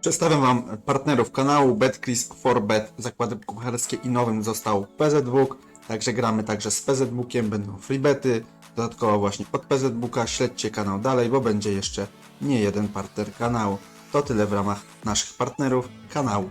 Przedstawiam Wam partnerów kanału BetCris, Forbet, zakłady kucharskie i nowym został PZBook. Także gramy także z PZBookiem, będą freebety, dodatkowo właśnie od PZBooka. Śledźcie kanał dalej, bo będzie jeszcze nie jeden partner kanału. To tyle w ramach naszych partnerów kanału.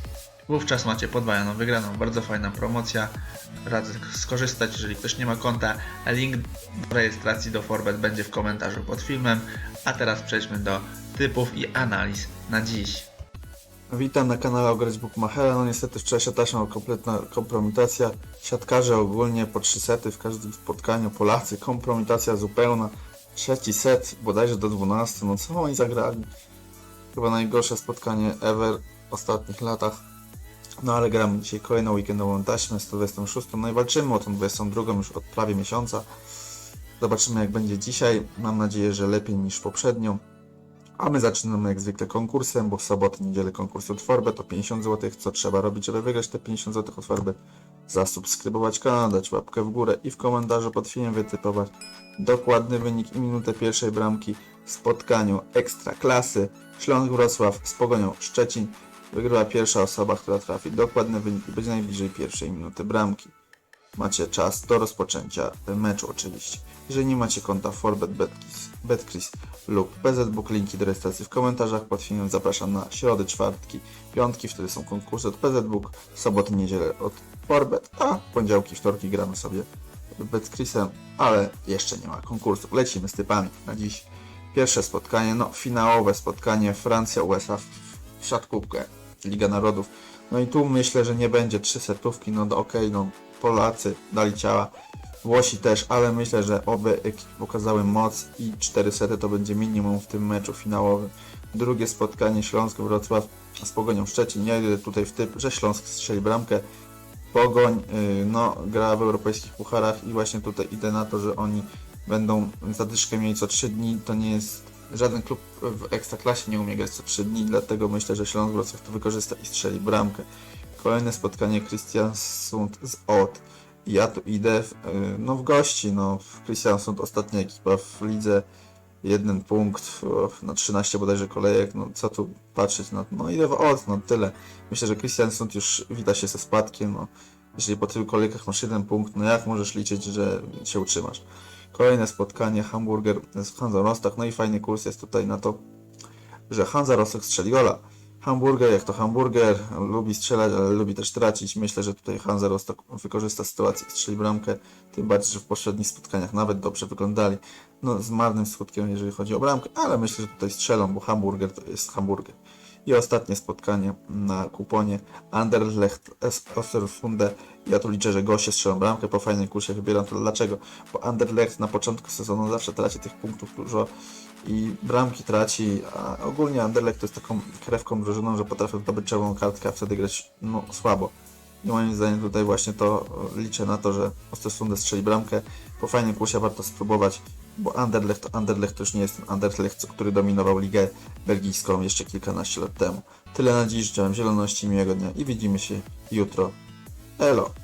Wówczas macie podwajoną wygraną. Bardzo fajna promocja. Radzę skorzystać, jeżeli ktoś nie ma konta. Link do rejestracji do Forbet będzie w komentarzu pod filmem. A teraz przejdźmy do typów i analiz na dziś. Witam na kanale Ograć Bookmachera. No niestety wczorajsza taśma kompletna kompromitacja. Siatkarze ogólnie po trzy sety w każdym spotkaniu. Polacy, kompromitacja zupełna. Trzeci set, bodajże do 12. No co oni zagrali? Chyba najgorsze spotkanie ever w ostatnich latach. No ale gramy dzisiaj kolejną weekendową taśmę 126. No i walczymy o tą 22 już od prawie miesiąca. Zobaczymy jak będzie dzisiaj. Mam nadzieję, że lepiej niż poprzednio. A my zaczynamy jak zwykle konkursem, bo w sobotę, niedzielę konkurs Forbet to 50 zł. Co trzeba robić, żeby wygrać te 50 zł Forbet? Zasubskrybować kanał, dać łapkę w górę i w komentarzu pod filmem wytypować dokładny wynik i minutę pierwszej bramki w spotkaniu ekstra klasy Śląsk Wrocław z Pogonią Szczecin. Wygrywa pierwsza osoba, która trafi dokładny wynik i będzie najbliżej pierwszej minuty bramki. Macie czas do rozpoczęcia meczu oczywiście. Jeżeli nie macie konta Forbet, Betcris, lub PZBook, linki do rejestracji w komentarzach pod filmem zapraszam na środy, czwartki, piątki, wtedy są konkursy od PZBook, soboty, niedzielę od Forbet, a poniedziałki, wtorki gramy sobie Betcrisem, ale jeszcze nie ma konkursów. Lecimy z typami na dziś. Pierwsze spotkanie, no finałowe spotkanie Francja-USA w siatkówkę Liga Narodów. No i tu myślę, że nie będzie trzy setówki, no okej, no Polacy dali ciała, Włosi też, ale myślę, że obie ekipy pokazały moc i cztery sety to będzie minimum w tym meczu finałowym. Drugie spotkanie Śląsk-Wrocław z Pogonią Szczecin. Ja idę tutaj w typ, że Śląsk strzeli bramkę. Pogoń, yy, no, gra w europejskich pucharach i właśnie tutaj idę na to, że oni będą zadyszkę mieli co 3 dni. To nie jest żaden klub w Ekstraklasie nie umie grać co 3 dni, dlatego myślę, że Śląsk Wrocław to wykorzysta i strzeli bramkę. Kolejne spotkanie Christiansund z Ot. Ja tu idę w, y, no w gości, no w Christiansund ostatnia ekipa w lidze, jeden punkt na 13 bodajże kolejek, no co tu patrzeć, no, no idę w Ot, no tyle. Myślę, że Christiansund już wita się ze spadkiem, no jeżeli po tylu kolejkach masz jeden punkt, no jak możesz liczyć, że się utrzymasz? Kolejne spotkanie, Hamburger z Hansa Rostock, no i fajny kurs jest tutaj na to, że Hansa Rostock strzeli gola. Hamburger, jak to hamburger, lubi strzelać, ale lubi też tracić. Myślę, że tutaj Hansa Rostock wykorzysta sytuację i strzeli bramkę, tym bardziej, że w poprzednich spotkaniach nawet dobrze wyglądali. No z marnym skutkiem, jeżeli chodzi o bramkę, ale myślę, że tutaj strzelą, bo hamburger to jest hamburger. I ostatnie spotkanie na kuponie Anderlecht z Osterfunde. Ja tu liczę, że goście strzelą bramkę po fajnym kursie. Wybieram to dlaczego? Bo Anderlecht na początku sezonu zawsze traci tych punktów dużo i bramki traci, a ogólnie Anderlecht to jest taką krewką drużyną, że potrafią zdobyć czerwoną kartkę, a wtedy grać no, słabo. I moim zdaniem tutaj właśnie to e, liczę na to, że Ostersfunde strzeli bramkę. Po fajnym kursie warto spróbować, bo Anderlecht, Anderlecht to już nie jest ten Anderlecht, który dominował ligę belgijską jeszcze kilkanaście lat temu. Tyle na dziś, życzę Wam zieloności, miłego dnia i widzimy się jutro. Elo!